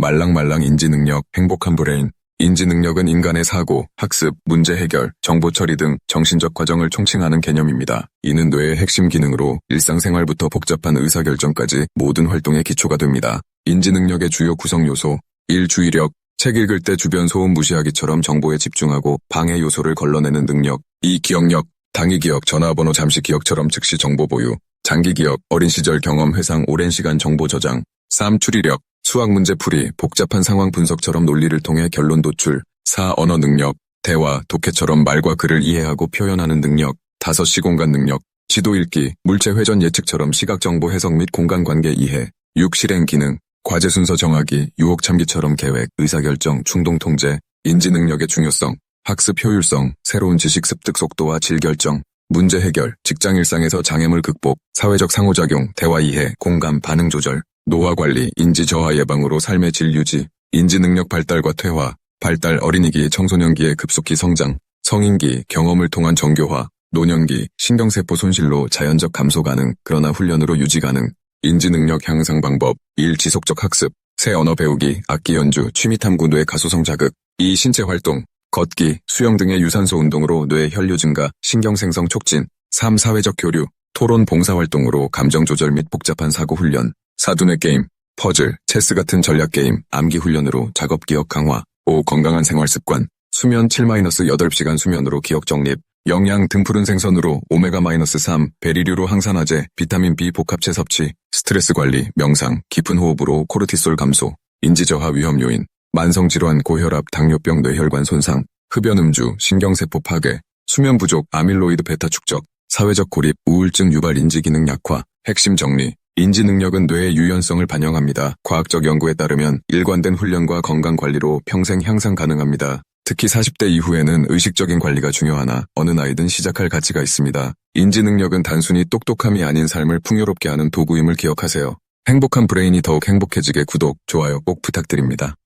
말랑말랑 인지능력, 행복한 브레인. 인지능력은 인간의 사고, 학습, 문제 해결, 정보 처리 등 정신적 과정을 총칭하는 개념입니다. 이는 뇌의 핵심 기능으로 일상생활부터 복잡한 의사결정까지 모든 활동의 기초가 됩니다. 인지능력의 주요 구성 요소 1. 주의력, 책 읽을 때 주변 소음 무시하기처럼 정보에 집중하고 방해 요소를 걸러내는 능력 2. 기억력, 당위 기억, 전화번호 잠시 기억처럼 즉시 정보 보유 장기 기억, 어린 시절 경험 회상, 오랜 시간 정보 저장 3. 추리력, 수학 문제 풀이, 복잡한 상황 분석처럼 논리를 통해 결론 도출 4. 언어 능력, 대화, 독해처럼 말과 글을 이해하고 표현하는 능력 5. 시공간 능력, 지도 읽기, 물체 회전 예측처럼 시각 정보 해석 및 공간 관계 이해 6. 실행 기능, 과제 순서 정하기, 유혹 참기처럼 계획, 의사결정, 충동 통제, 인지 능력의 중요성, 학습 효율성, 새로운 지식 습득 속도와 질 결정, 문제 해결, 직장 일상에서 장애물 극복, 사회적 상호작용, 대화 이해, 공감, 반응 조절, 노화 관리, 인지 저하 예방으로 삶의 질 유지, 인지 능력 발달과 퇴화, 발달 어린이기, 청소년기의 급속히 성장, 성인기, 경험을 통한 정교화, 노년기, 신경세포 손실로 자연적 감소 가능, 그러나 훈련으로 유지 가능, 인지 능력 향상 방법, 1. 지속적 학습, 새 언어 배우기, 악기 연주, 취미 탐구 뇌 가소성 자극, 2. 신체 활동, 걷기, 수영 등의 유산소 운동으로 뇌 혈류 증가, 신경 생성 촉진, 3. 사회적 교류, 토론 봉사 활동으로 감정 조절 및 복잡한 사고 훈련, 사두뇌 게임, 퍼즐, 체스 같은 전략 게임, 암기 훈련으로 작업 기억 강화, 5. 건강한 생활 습관, 수면 7-8시간 수면으로 기억 정립, 영양 등 푸른 생선으로 오메가-3, 베리류로 항산화제, 비타민 B 복합체 섭취, 스트레스 관리, 명상, 깊은 호흡으로 코르티솔 감소, 인지 저하 위험 요인, 만성질환, 고혈압, 당뇨병, 뇌혈관 손상, 흡연 음주, 신경세포 파괴, 수면 부족, 아밀로이드 베타 축적, 사회적 고립, 우울증 유발 인지 기능 약화, 핵심 정리, 인지 능력은 뇌의 유연성을 반영합니다. 과학적 연구에 따르면 일관된 훈련과 건강 관리로 평생 향상 가능합니다. 특히 40대 이후에는 의식적인 관리가 중요하나 어느 나이든 시작할 가치가 있습니다. 인지 능력은 단순히 똑똑함이 아닌 삶을 풍요롭게 하는 도구임을 기억하세요. 행복한 브레인이 더욱 행복해지게 구독, 좋아요 꼭 부탁드립니다.